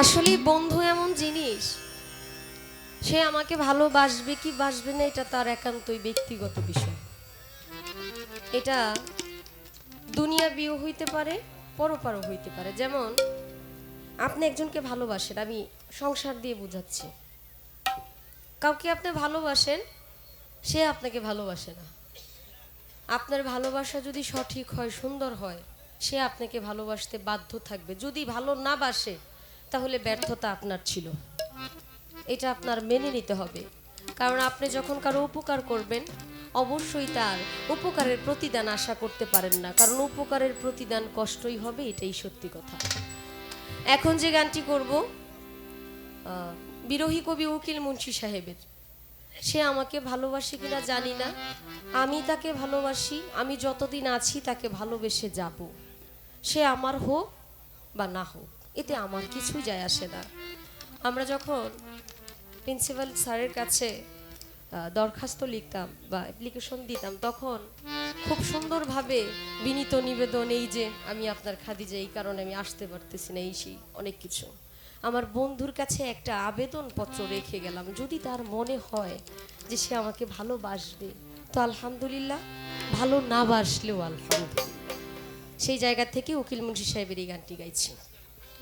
আসলে বন্ধু এমন জিনিস, সে আমাকে ভালোবাসবে কি বাসবে না, এটা তার একান্তই ব্যক্তিগত বিষয়। এটা দুনিয়া বিয়ে হইতে পারে, পরপারও হইতে পারে। যেমন, আপনি একজনকে ভালোবাসেন, আমি সংসার দিয়ে বুঝাচ্ছি। কাউকে আপনি ভালোবাসেন, সে আপনাকে ভালোবাসে না। আপনার ভালোবাসা যদি সঠিক হয়, সুন্দর হয়, সে আপনাকে ভালোবাসতে বাধ্য থাকবে। যদি ভালো না বাসে তাহলে ব্যর্থতা আপনার ছিল। এটা আপনার মেনে নিতে হবে। কারণ আপনি যখন কারও উপকার করবেন, অবশ্যই তার উপকারের প্রতিদান আশা করতে পারেন না। কারণ উপকারের প্রতিদান কষ্টই হবে, এটাই সত্যি কথা। এখন যে গানটি করব বিরোহী কবি উকিল মুন্সি সাহেবের। সে আমাকে ভালোবাসে কিনা জানি না। আমি তাকে ভালোবাসি, আমি যতদিন আছি তাকে ভালোবেসে যাব। সে আমার হোক বা না হোক। এতে আমার কিছুই যায় আসে না। আমরা যখন প্রিন্সিপাল স্যারের কাছে দরখাস্ত লিখতাম বা অ্যাপ্লিকেশন দিতাম, তখন খুব সুন্দরভাবে বিনীত নিবেদন, এই যে আমি আপনার খাদিজা, এই কারণে আমি আসতে পারতেছি না, এই সেই অনেক কিছু। আমার বন্ধুর কাছে একটা আবেদনপত্র রেখে গেলাম, যদি তার মনে হয় যে সে আমাকে ভালোবাসবে, তো আলহামদুলিল্লাহ, ভালো না বাসলেও আলহামদুলিল্লাহ। সেই জায়গা থেকে উকিল মুন্সি সাহেবের এই গানটি গাইছি।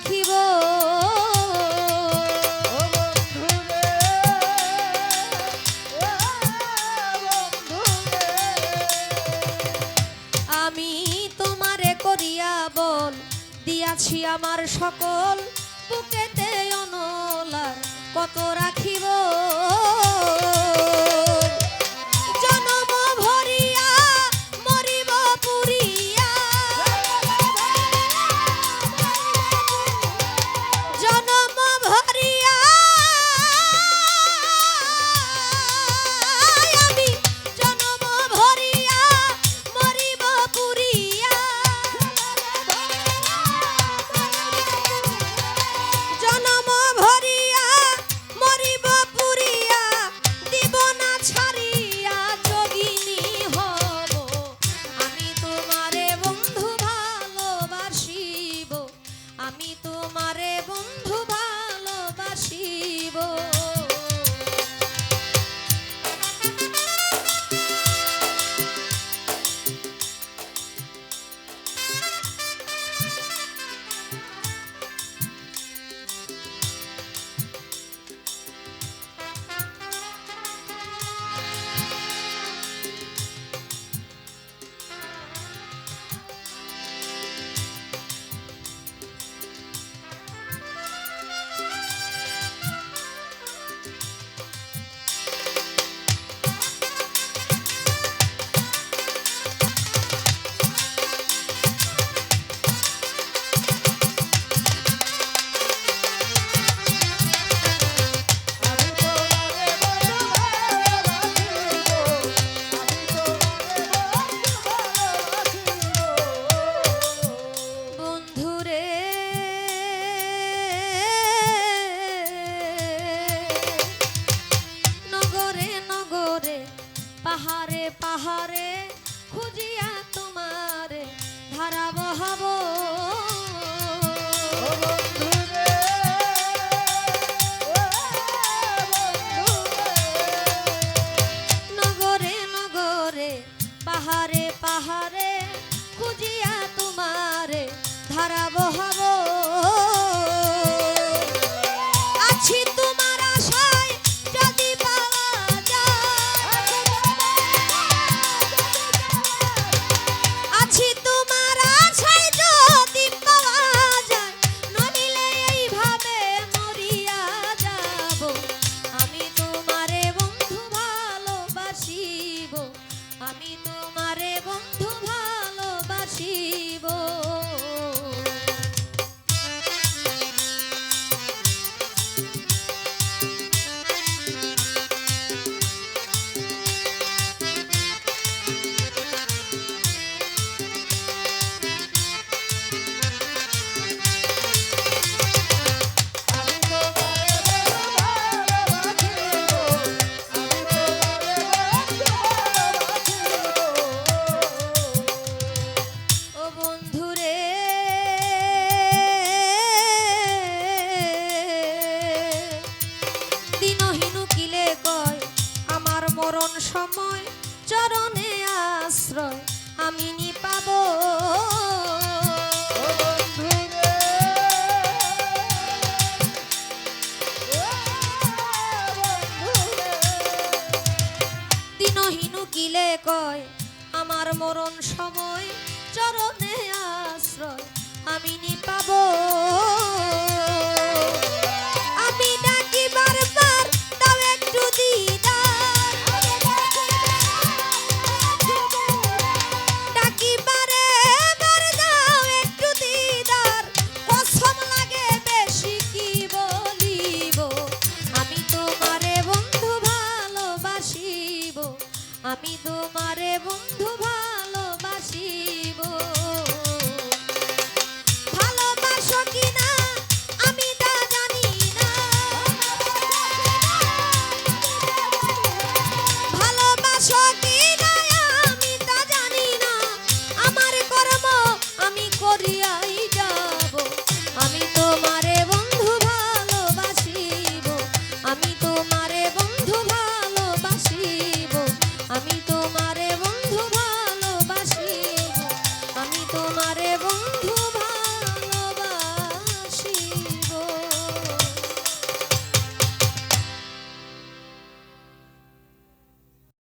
রাখিব। আমি তোমারে করিয়া বল দিয়াছি আমার সকল বুকেতে ডাকিলে কয় আমার মরণ সময় চরণে আশ্রয় আমি নি পাবো আমি তোমারে বন্ধু